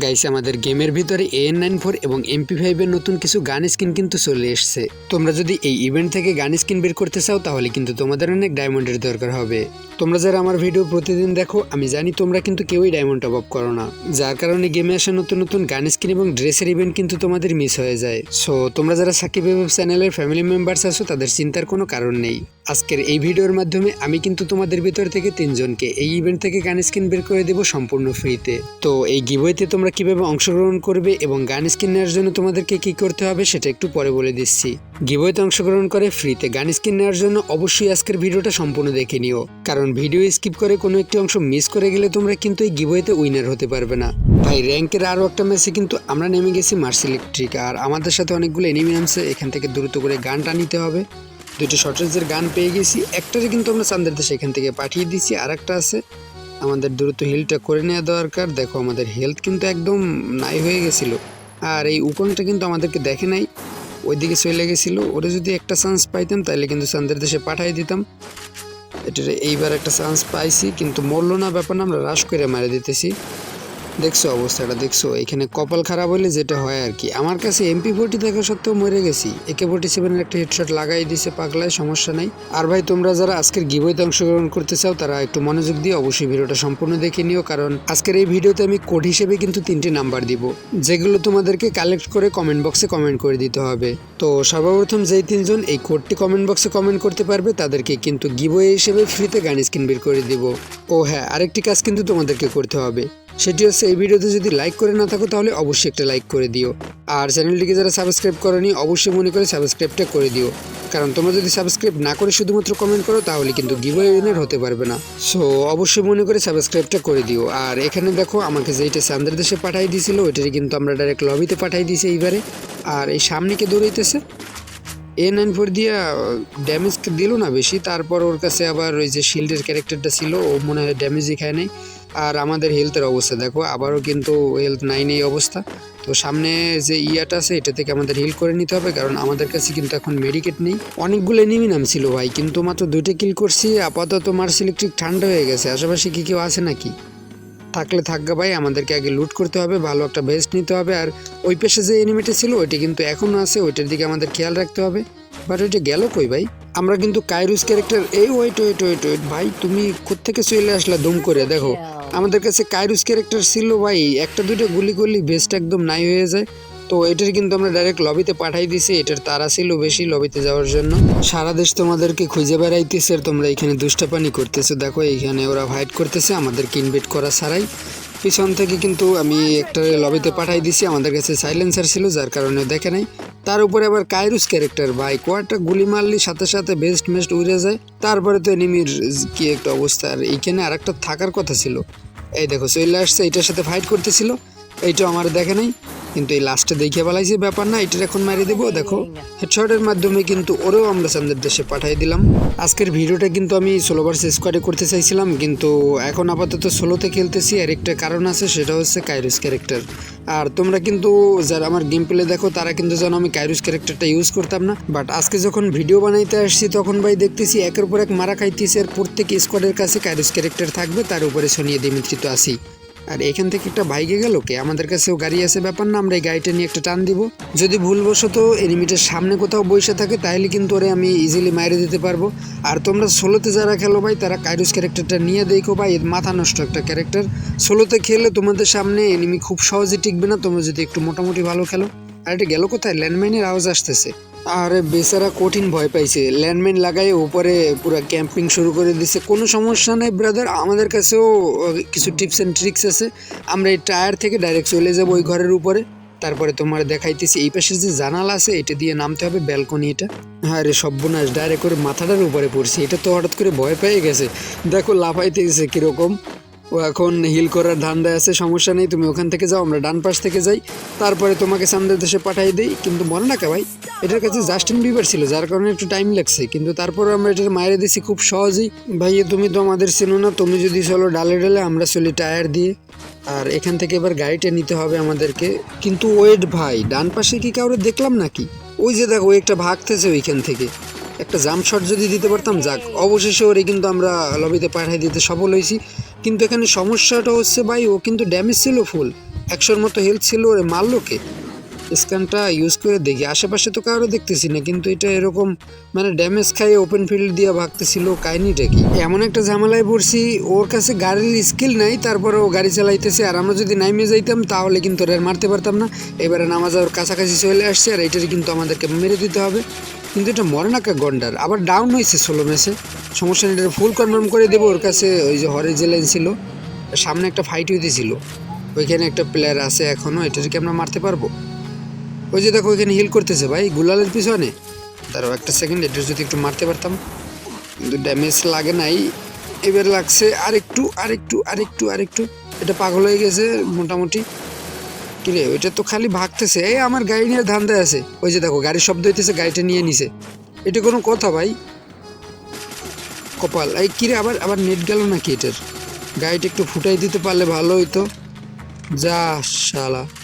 Guys আমাদের গেমের ভিতরে এএন নাইন ফোর এবং এমপি ফাইভের নতুন কিছু গান স্কিন কিন্তু চলে এসছে। তোমরা যদি এই ইভেন্ট থেকে গান স্কিন বের করতে চাও, তাহলে কিন্তু তোমাদের অনেক ডায়মন্ডের দরকার হবে। তোমরা যারা আমার ভিডিও প্রতিদিন দেখো, আমি জানি তোমরা কিন্তু কেউই ডায়মন্ড আপ করো না। যার কারণে গেমে আসা নতুন নতুন গান স্কিন এবং ড্রেসের ইভেন্ট কিন্তু তোমাদের মিস হয়ে যায়। সো তোমরা যারা সাকিব ওয়েব চ্যানেলের ফ্যামিলি মেম্বার্স আছো, তাদের চিন্তার কোনো কারণ নেই। আজকের এই ভিডিওর মাধ্যমে আমি কিন্তু তোমাদের ভিতর থেকে তিনজনকে এই ইভেন্ট থেকে গান স্কিন বের করে দেবো সম্পূর্ণ ফ্রিতে তো, এই গিবইতে তোমরা কীভাবে অংশগ্রহণ করবে এবং গান স্কিন নেওয়ার জন্য তোমাদেরকে কি করতে হবে সেটা একটু পরে বলে দিচ্ছি। গিবইতে অংশগ্রহণ করে ফ্রিতে গান স্কিন নেওয়ার জন্য অবশ্যই আজকের ভিডিওটা সম্পূর্ণ দেখে নিও। কারণ ভিডিও স্কিপ করে কোনো একটি অংশ মিস করে গেলে তোমরা কিন্তু এই গিবইতে উইনার হতে পারবে না। ভাই, র্যাঙ্কের আরও একটা ম্যাচে কিন্তু আমরা নেমে গেছি মার্স ইলেকট্রিক আর আমাদের সাথে অনেকগুলো এনিমি নামছে এখান থেকে দ্রুত করে গানটা নিতে হবে। দুটো শর্টেজের গান পেয়ে গেছি একটারে কিন্তু আমরা চান্দের দেশে এখান থেকে পাঠিয়ে দিচ্ছি আর একটা আছে আমাদের দ্রুত হিলটা করে নেওয়া দরকার। দেখো, আমাদের হেলথ কিন্তু একদম নাই হয়ে গেছিল। আর এই উকংটা কিন্তু আমাদেরকে দেখে নাই। ওইদিকে চলে গেছিল। ওরা যদি একটা চান্স পাইতাম তাহলে কিন্তু চান্দের দেশে পাঠাই দিতাম। এটা এইবার একটা চান্স পাইছি, কিন্তু মরলো না ব্যাপার না, আমরা রাশ করে মারে দিতেছি। দেখছ অবস্থাটা, দেখছ? এখানে কপাল খারাপ হলে যেটা হয় আর কি। আমার কাছে এমপি ফোর্টি থাকা সত্ত্বেও মরে গেছি। একে ফোর্টি সেভেনের একটা হেডশট লাগাই দিছে পাগলায়, সমস্যা নাই। আর ভাই, তোমরা যারা আজকের গিবইতে অংশগ্রহণ করতে চাও, তারা একটু মনোযোগ দিয়ে অবশ্যই ভিডিওটা সম্পূর্ণ দেখে নিও, কারণ আজকের এই ভিডিওতে আমি কোড হিসেবে কিন্তু তিনটি নাম্বার দিব, যেগুলো তোমাদেরকে কালেক্ট করে কমেন্ট বক্সে কমেন্ট করে দিতে হবে। তো সর্বপ্রথম যেই তিনজন এই কোডটি কমেন্ট বক্সে কমেন্ট করতে পারবে, তাদেরকে কিন্তু গিবই হিসেবে ফ্রিতে গান স্ক্রিন বের করে দিব। ও হ্যাঁ আরেকটি কাজ কিন্তু তোমাদেরকে করতে হবে। সেটি হচ্ছে এই ভিডিওতে যদি লাইক করে না থাকো তাহলে অবশ্যই একটা লাইক করে দিও। আর চ্যানেলটিকে যারা সাবস্ক্রাইব করনি, অবশ্যই মনে করে সাবস্ক্রাইবটা করে দিও। কারণ তোমরা যদি সাবস্ক্রাইব না করে শুধুমাত্র কমেন্ট করো, তাহলে কিন্তু গিভওয়ে উইনার হতে পারবে না। সো অবশ্যই মনে করে সাবস্ক্রাইবটা করে দিও। আর এখানে দেখো, আমাকে যেইটা চান্দের দেশে পাঠিয়ে দিয়েছিল, ওইটারই কিন্তু আমরা ডাইরেক্ট লবিতে পাঠিয়ে দিয়েছি এইবারে। আর এই সামনে কে দৌড়াইতেছে? এ নাইন ফোর দিয়ে ড্যামেজ দিল না বেশি। তারপর ওর কাছে আবার ওই যে শিল্ডের ক্যারেক্টারটা ছিল, ও মনে হয় ড্যামেজই খায় নাই। আর আমাদের হেলথের অবস্থা, দেখো, আবারও কিন্তু হেলথ নাই নেই অবস্থা। তো সামনে যে ইয়াটা আছে, এটা থেকে আমাদের হিল করে নিতে হবে, কারণ আমাদের কাছে কিন্তু এখন মেডিকেট নেই। অনেকগুলো এনিমি নাম ছিল ভাই, কিন্তু মাত্র দুইটা কিল করছি, আপাতত মার্স ইলেকট্রিক ঠান্ডা হয়ে গেছে। আশেপাশে কি কেউ আছে নাকি? থাকলে থাকবে ভাই, আমাদেরকে আগে লুট করতে হবে, ভালো একটা বেস্ট নিতে হবে, আর ওই পেশে যে এনিমিটা ছিল, ওইটা কিন্তু এখনও আছে, ওইটার দিকে আমাদের খেয়াল রাখতে হবে। বাট ওইটা গেল কই ভাই? আমরা কিন্তু কাইরুস ক্যারেক্টার এই ওয়েট ওয়েট ওয়েট ওয়েট ভাই তুমি কোত্থেকে চলে আসলা দম করে দেখো। আমাদের কাছে কাইরুস ক্যারেক্টার ছিল ভাই একটা দুইটা গুলি করলি বেস্ট একদম নাই হয়ে যায়। তো এটার কিন্তু আমরা ডাইরেক্ট লবিতে পাঠাই দিছি এটার তারা ছিল বেশি লবিতে যাওয়ার জন্য। সারা দেশ তোমাদেরকে খুঁজে বেড়াইতেছে আর তোমরা এখানে দুষ্টাপানি করতেছো। দেখো এইখানে ওরা ফাইট করতেছে আমাদেরকে ইনভাইট করা ছাড়াই। পিছন থেকে কিন্তু আমি একটা লবিতে পাঠাই দিছি। আমাদের কাছে সাইলেন্সার ছিল, যার কারণে দেখে নাই। তার উপরে আবার কাইরুস ক্যারেক্টার ভাই। কয়েকটা গুলি মারলি, সাথে সাথে বেস্ট মেস্ট উড়ে যায়। তারপরে তো এনিমির কি একটা অবস্থা। আর এইখানে আরেকটা থাকার কথা ছিল। এই দেখো, চলে আসছে এটার সাথে ফাইট করতেছিল। এইটা আমার দেখে নাই। কিন্তু এই লাস্টে দেখে বেলাইছে ব্যাপার না, এটার এখন মারিয়ে দেবো, দেখো। হেডশটের মাধ্যমে কিন্তু ওরেও আমরা সামনের দেশে পাঠিয়ে দিলাম। আজকের ভিডিওটা কিন্তু আমি ষোলো ভার্স স্কোয়াডে করতে চাইছিলাম, কিন্তু এখন আপাতত ষোলোতে খেলতেছি। আর একটা কারণ আছে, সেটা হচ্ছে কাইরুস ক্যারেক্টার আর তোমরা কিন্তু যারা আমার গেম প্লে দেখো, তারা কিন্তু যেন আমি কাইরুস ক্যারেক্টারটা ইউজ করতাম না। বাট আজকে যখন ভিডিও বানাইতে আসছি, তখন ভাই দেখতেছি একের পর এক মারা খাইতেছি, আর প্রত্যেক স্কোয়াডের কাছে কাইরুস ক্যারেক্টার থাকবে, তার উপরে সনিয়ে দিমিত্রিত আসি আর এখান থেকে একটা বাইকে গেল কে? আমাদের কাছেও গাড়ি আছে, ব্যাপার না, আমরা এই গাড়িটা নিয়ে একটা টান দিব। যদি ভুলবশত এনিমিটার সামনে কোথাও বসে থাকে, তাহলে কিন্তু ওরে আমি ইজিলি মাইরে দিতে পারব। আর তোমরা ষোলোতে যারা খেলো ভাই, তারা কাইরুস ক্যারেক্টারটা নিয়ে দেখো ভাই, এর মাথা নষ্ট একটা ক্যারেক্টার। ষোলোতে খেলে তোমাদের সামনে এনিমি খুব সহজে টিকবে না, তোমরা যদি একটু মোটামুটি ভালো খেলো। আর এটা গেল কোথায়? ল্যান্ডমাইনের আওয়াজ আসতেছে। আরে বেচারা কঠিন ভয় পাইছে। ল্যান্ডমাইন লাগাই উপরে পুরো ক্যাম্পিং শুরু করে দিছে। কোনো সমস্যা নেই ব্রাদার আমাদের কাছেও কিছু টিপস অ্যান্ড ট্রিক্স আছে। আমরা এই টায়ার থেকে ডাইরেক্ট চলে যাব ওই ঘরের উপরে। তারপরে তোমার দেখাইতেছি, এই পাশে যে জানালা আছে, এটা দিয়ে নামতে হবে ব্যালকনি এটা। হ্যাঁ রে সর্বনাশ ডাইরেক্ট করে মাথাটার উপরে পড়ছে। এটা তো হঠাৎ করে ভয় পেয়ে গেছে। দেখো লাফাইতে গেছে কীরকম। ও এখন হিল করার ধান ধান্দায় আছে, সমস্যা নেই, তুমি ওখান থেকে যাও, আমরা ডান পাশ থেকে যাই। তারপরে তোমাকে সামনের দেশে পাঠাই দিই, কিন্তু মনে রাখা ভাই, এটার কাছে জাস্টিন বিবার ছিল, যার কারণে একটু টাইম লাগছে, কিন্তু তারপরে আমরা এটার মায়ের দিছি খুব সহজেই। ভাই, তুমি তো আমাদের চেনো না, তুমি যদি চলো ডালে ডালে, আমরা চলি টায়ার দিয়ে। আর এখান থেকে এবার গাড়িটা নিতে হবে আমাদেরকে। কিন্তু ওয়েট ভাই, ডান পাশে কি কাউরে দেখলাম নাকি? ওই যে দেখো, একটা ভাগতেছে ওইখান থেকে। একটা জাম্প শট যদি দিতে পারতাম, যাক, অবশেষে ওরে কিন্তু আমরা লবিতে পাঠিয়ে দিতে সফল হয়েছি। কিন্তু এখানে সমস্যাটা হচ্ছে ভাই, ও কিন্তু ড্যামেজ ছিল ফুল একশোর মতো হেলথ ছিল ওরে মারলো কে স্ক্যানটা ইউজ করে দেখি। আশেপাশে তো কারও দেখতেছি না, কিন্তু এটা এরকম মানে ড্যামেজ খাইয়ে ওপেন ফিল্ড দিয়ে ভাগতেছিল কাহিনিটা কি? এমন একটা ঝামেলায় পড়ছি, ওর কাছে গাড়ির স্কিল নাই, তারপরে ও গাড়ি চালাইতেছে, আর আমরা যদি নাইমে যাইতাম তাহলে কিন্তু ওর আর মারতে পারতাম না। এবারে নামাজ ওর কাছাকাছি চলে আসছে, আর এটার কিন্তু আমাদেরকে মেরে দিতে হবে। কিন্তু এটা মরে না কা গন্ডার, আবার ডাউন হয়েছে ষোলো ম্যাচে সমস্যা নেই, এটা ফুল কনফার্ম করে দেবো, ওর কাছে ওই যে হরে লাইন ছিল, সামনে একটা ফাইট হইতেছিল। ওইখানে একটা প্লেয়ার আছে এখনও এটাকে আমরা মারতে পারব? ওই যে দেখো এখানে হিল করতেছে ভাই, গুলালের পিছনে। তারও একটা সেকেন্ড এটা যদি একটু মারতে পারতাম। কিন্তু ড্যামেজ লাগে নাই। এবার লাগছে আরেকটু আরেকটু আরেকটু আরেকটু। এটা পাগল হয়ে গেছে মোটামুটি। কিরে ওইটা তো খালি ভাগতেছে। এই আমার গাড়ি নিয়ে ধান্দায় আছে। ওই যে দেখো, গাড়ির শব্দ হইতেছে, গাড়িটা নিয়ে নিছে। এটা কোনো কথা ভাই? কপাল। এই কিরে আবার আবার নেট গেল নাকি এটার? গাড়িটা একটু ফুটাই দিতে পারলে ভালো হইতো। যা শালা।